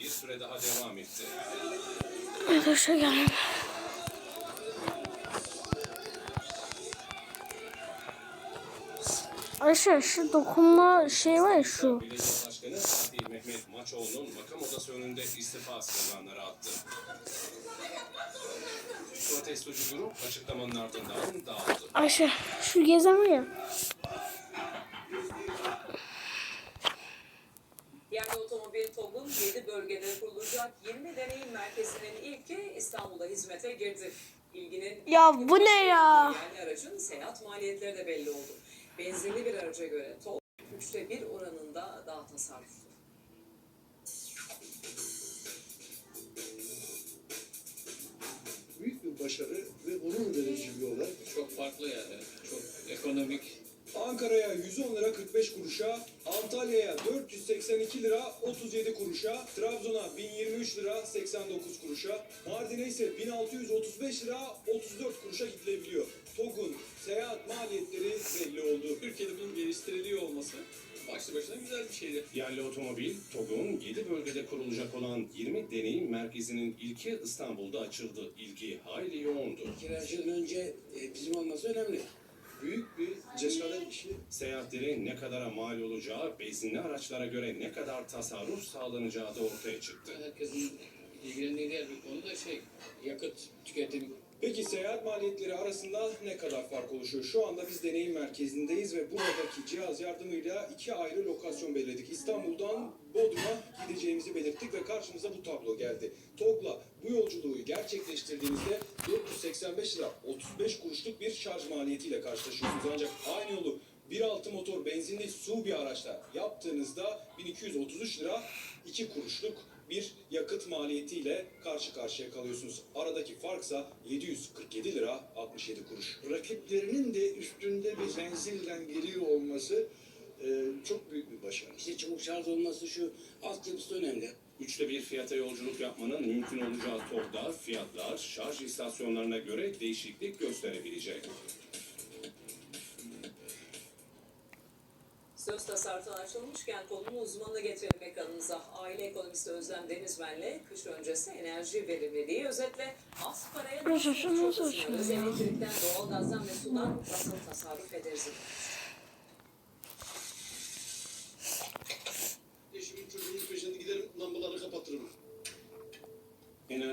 bir süre daha devam etti. Arkadaşlar gelin. Ayşe şu dokunma şey var ya şu. Belediye Başkanı Fatih Mehmet Maçoğlu'nun makam odası önünde istifa sloganları attı. Protestocu grup açıklamanın ardından dağıldı. Ayşe şu gezen var ya. Yerli otomobil TOG'un 7 bölgede kurulacak 20 deneyim merkezinin ilki İstanbul'da hizmete girdi. İlginin Ya bu ne ya? Yani aracın seyahat maliyetleri de belli oldu. Benzinli bir araca göre TOG üçte bir oranında daha tasarruflu. büyük bir başarı ve onur verici bir olay. Çok farklı yani. Çok ekonomik. Ankara'ya 110 lira 45 kuruşa, Antalya'ya 482 lira 37 kuruşa, Trabzon'a 1023 lira 89 kuruşa, Mardin'e ise 1635 lira 34 kuruşa gidilebiliyor. TOG'un seyahat maliyetleri belli oldu. Türkiye'de bunun geliştiriliyor olması başlı başına güzel bir şeydi. Yerli otomobil, TOG'un 7 bölgede kurulacak olan 20 deneyim merkezinin ilki İstanbul'da açıldı. İlgi hayli yoğundu. Kiracıdan önce e, bizim olması önemli. Büyük bir cesaret işi. Seyahatlerin ne kadara mal olacağı, benzinli araçlara göre ne kadar tasarruf sağlanacağı da ortaya çıktı. Herkesin ilgilendiği diğer bir konu da şey yakıt tüketim. Peki seyahat maliyetleri arasında ne kadar fark oluşuyor? Şu anda biz deneyim merkezindeyiz ve buradaki cihaz yardımıyla iki ayrı lokasyon belirledik. İstanbul'dan Bodrum'a gideceğimizi belirttik ve karşımıza bu tablo geldi. TOG'la bu yolculuğu gerçekleştirdiğinizde 485 lira 35 kuruşluk bir şarj maliyetiyle karşılaşıyorsunuz. Ancak aynı yolu 1.6 motor benzinli su bir araçla yaptığınızda 1233 lira 2 kuruşluk bir yakıt maliyetiyle karşı karşıya kalıyorsunuz. Aradaki farksa 747 lira 67 kuruş. rakiplerinin de üstünde bir menzilden geliyor olması e, çok büyük bir başarı. İşte çabuk şarj olması şu altyapısı önemli. Üçte bir fiyata yolculuk yapmanın mümkün olacağı TOG'da fiyatlar şarj istasyonlarına göre değişiklik gösterebilecek. Söz tasarruftan açılmışken konunun uzmanını getirelim ekranınıza. Aile ekonomisti Özlem Denizmen'le kış öncesi enerji verimliliği özetle az paraya Nasıl? Elektrikten, doğalgazdan ve sudan nasıl tasarruf ederiz?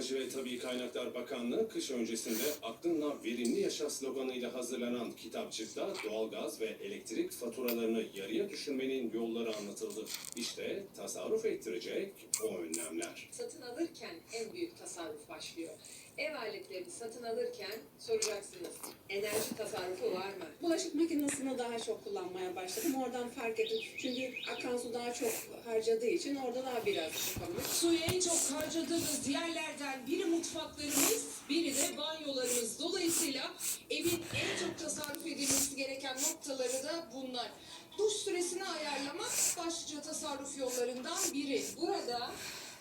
Enerji ve Tabii Kaynaklar Bakanlığı kış öncesinde aklınla verimli yaşa sloganıyla hazırlanan kitapçıkta doğalgaz ve elektrik faturalarını yarıya düşürmenin yolları anlatıldı. İşte tasarruf ettirecek o önlemler. satın alırken en büyük tasarruf başlıyor. Ev aletlerini satın alırken soracaksınız enerji tasarrufu var mı? Bulaşık makinesini daha çok kullanmaya başladım. Oradan fark ettim. Çünkü akan su daha çok harcadığı için orada daha biraz yapalım. Suyu en çok harcadığımız yerlerden biri mutfaklarımız, biri de banyolarımız. Dolayısıyla evin en çok tasarruf edilmesi gereken noktaları da bunlar. Duş süresini ayarlamak başlıca tasarruf yollarından biri. Burada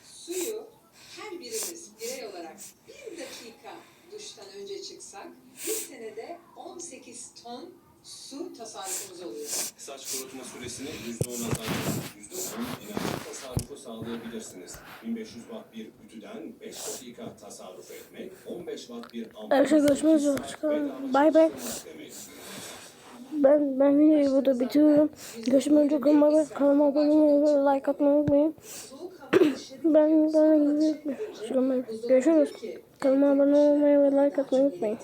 suyu her birimiz birey olarak bir dakika duştan önce çıksak bir senede 18 ton su tasarrufumuz oluyor. Saç kurutma süresini %10 azaltıp %10 enerji tasarrufu sağlayabilirsiniz. 1500 watt bir ütüden 5 dakika tasarruf etmek, 15 watt bir ampul Arkadaşlar görüşmek üzere. 8 saat Çıkalım. Bay bay. Ben ben videoyu burada bitiriyorum. Görüşmek üzere. Kanalıma kanalıma abone olmayı ve like atmayı unutmayın. Ben böyle görüşürüz. Kanalıma abone olmayı ve like atmayı unutmayın.